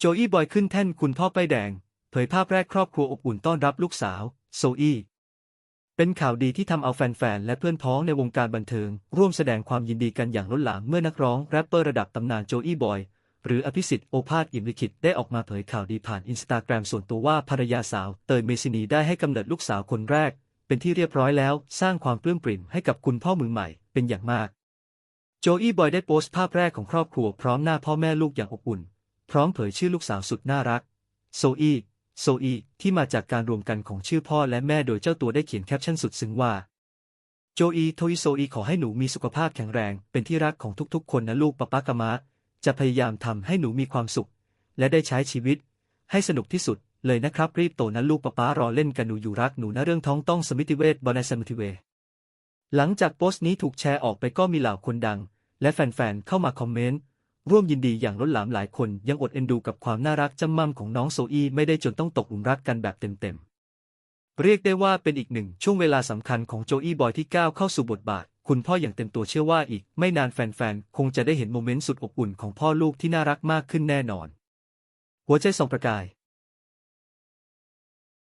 โจอี้บอยขึ้นแท่นคุณพ่อป้ายแดง เผยภาพแรกครอบครัวอบอุ่นต้อนรับลูกสาว โซอี้ เป็นข่าวดีที่ทำเอาแฟนๆ และเพื่อนพ้องในวงการบันเทิง ร่วมแสดงความยินดีกันอย่างล้นหลามเมื่อนักร้องแรปเปอร์ระดับตำนานโจอี้บอย หรืออภิสิทธิ์โอภาสอิมลิขิตได้ออกมาเผยข่าวดีผ่านอินสตาแกรมส่วนตัวว่าภรรยาสาวเตยเมซินีได้ให้กำเนิดลูกสาวคนแรก เป็นที่เรียบร้อยแล้ว สร้างความปลื้มปริ่มให้กับคุณพ่อมือใหม่เป็นอย่างมาก โจอี้บอยได้โพสต์ภาพแรกของครอบครัวพร้อมหน้าพ่อแม่ลูกอย่างอบอุ่น พร้อมเผยชื่อลูกสาวสุดน่ารัก โซอีโซอีที่มาจากการรวมกันของชื่อพ่อและแม่โดยเจ้าตัวได้เขียนแคปชั่นสุดซึ้งว่า โจอีโทอิโซอีขอให้หนูมีสุขภาพแข็งแรง เป็นที่รักของทุกๆ คนนะลูกปะปากะมะ จะพยายามทำให้หนูมีความสุข และได้ใช้ชีวิต ให้สนุกที่สุด เลยนะครับรีบโตนะลูกปะป๊ารอเล่นกันหนูอยู่รักหนูนะเรื่องท้องต้องสมิติเวชบอนาสมิติเว หลังจากโพสต์นี้ถูกแชร์ออกไปก็มีเหล่าคนดัง และแฟนๆเข้ามาคอมเมนต์ ร่วมยินดีอย่างล้นหลามหลายคนยังอดเอ็นดูกับความน่ารักจำมั่มของน้องโซอี้ไม่ได้จนต้องตกหลุมรักกันแบบเต็มๆ เรียกได้ว่าเป็นอีกหนึ่งช่วงเวลาสำคัญของโจอี้บอยที่ก้าวเข้าสู่บทบาท คุณพ่ออย่างเต็มตัวเชื่อว่าอีก ไม่นานแฟนๆ คงจะได้เห็นโมเมนต์สุดอบอุ่นของพ่อลูกที่น่ารักมากขึ้นแน่นอน หัวใจส่องประกาย